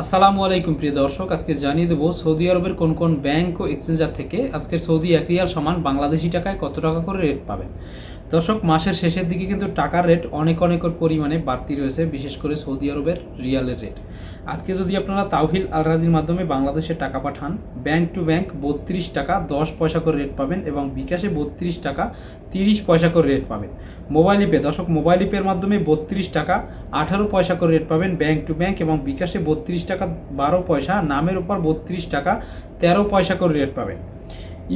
আসসালামু আলাইকুম, প্রিয় দর্শক। আজকে জানিয়ে দেবো সৌদি আরবের কোন কোন ব্যাংক ও এক্সচেঞ্জার থেকে আজকের সৌদি এক রিয়াল সমান বাংলাদেশি টাকায় কত টাকা করে রেট পাবেন দর্শক, মাসের শেষের দিকে কিন্তু টাকার রেট অনেক অনেক পরিমাণে বাড়তি রয়েছে, বিশেষ করে সৌদি আরবের রিয়ালের রেট আজকে যদি আপনারা তাওহিল আল রাজির মাধ্যমে বাংলাদেশে টাকা পাঠান ব্যাংক টু ব্যাংক বত্রিশ টাকা দশ পয়সা করে রেট পাবেন এবং বিকাশে বত্রিশ টাকা তিরিশ পয়সা করে রেট পাবেন। মোবাইল ইপে দর্শক মোবাইল ইপের মাধ্যমে বত্রিশ টাকা আঠারো পয়সা করে রেট পাবেন ব্যাংক টু ব্যাংক এবং বিকাশে বত্রিশ টাকা বারো পয়সা, নামের উপর বত্রিশ টাকা, তেরো পয়সা করে রেট পাবেন।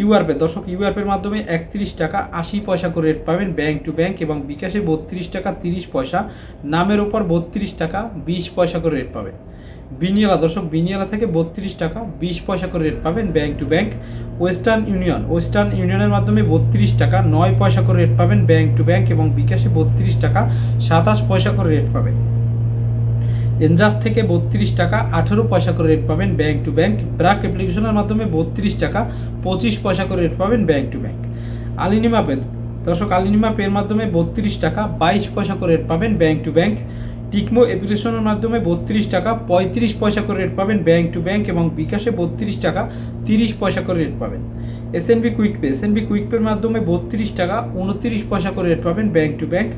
ইউআরপে দর্শক ইউআরপের মাধ্যমে একত্রিশ টাকা আশি পয়সা করে রেট পাবেন ব্যাংক টু ব্যাংক এবং বিকাশে বত্রিশ টাকা তিরিশ পয়সা, নামের উপর বত্রিশ টাকা বিশ পয়সা করে রেট পাবেন। বিনিয়ালা দর্শক বিনিয়ালা থেকে বত্রিশ টাকা বিশ পয়সা করে রেট পাবেন bank to bank Western Union Western ইউনিয়নের মাধ্যমে বত্রিশ টাকা নয় পয়সা করে রেট পাবেন ব্যাংক টু ব্যাংক এবং বিকাশে বত্রিশ টাকা সাতাশ পয়সা করে রেট পাবেন। এনজাস থেকে বত্রিশ টাকা, আঠেরো পয়সা করে রেট পাবেন ব্যাংক টু ব্যাংক ব্রাক অ্যাপ্লিকেশনের মাধ্যমে বত্রিশ টাকা, পঁচিশ পয়সা করে রেট পাবেন ব্যাংক টু ব্যাংক আলিনিমা পে দর্শক, আলিনিমা পের মাধ্যমে বত্রিশ টাকা, বাইশ পয়সা করে রেট পাবেন ব্যাংক টু ব্যাংক টিকমো অ্যাপ্লিকেশনের মাধ্যমে বত্রিশ টাকা, পঁয়ত্রিশ পয়সা করে রেট পাবেন ব্যাংক টু ব্যাংক এবং বিকাশে বত্রিশ টাকা, তিরিশ পয়সা করে রেট পাবেন। SNB quick pay SNB quick পের মাধ্যমে বত্রিশ টাকা, উনত্রিশ পয়সা করে রেট পাবেন ব্যাংক টু ব্যাংক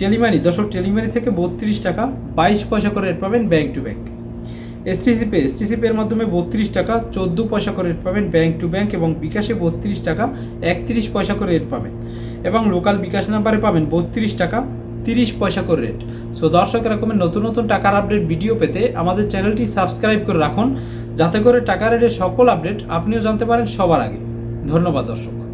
টেলিমানি, দর্শক টেলিমানি থেকে বত্রিশ টাকা, বাইশ পয়সা করে রেট পাবেন bank to bank STC pay STC পের মাধ্যমে বত্রিশ টাকা, চোদ্দ পয়সা করে রেট পাবেন ব্যাংক টু ব্যাংক এবং বিকাশে বত্রিশ টাকা, একত্রিশ পয়সা করে রেট পাবেন। এবং লোকাল বিকাশ নাম্বারে পাবেন বত্রিশ টাকা, তিরিশ পয়সা করে রেট সো দর্শক এরকমের নতুন নতুন টাকার আপডেট ভিডিও পেতে আমাদের চ্যানেলটি সাবস্ক্রাইব করে রাখুন। যাতে করে টাকা রেটের সকল আপডেট আপনিও জানতে পারেন সবার আগে। ধন্যবাদ, দর্শক।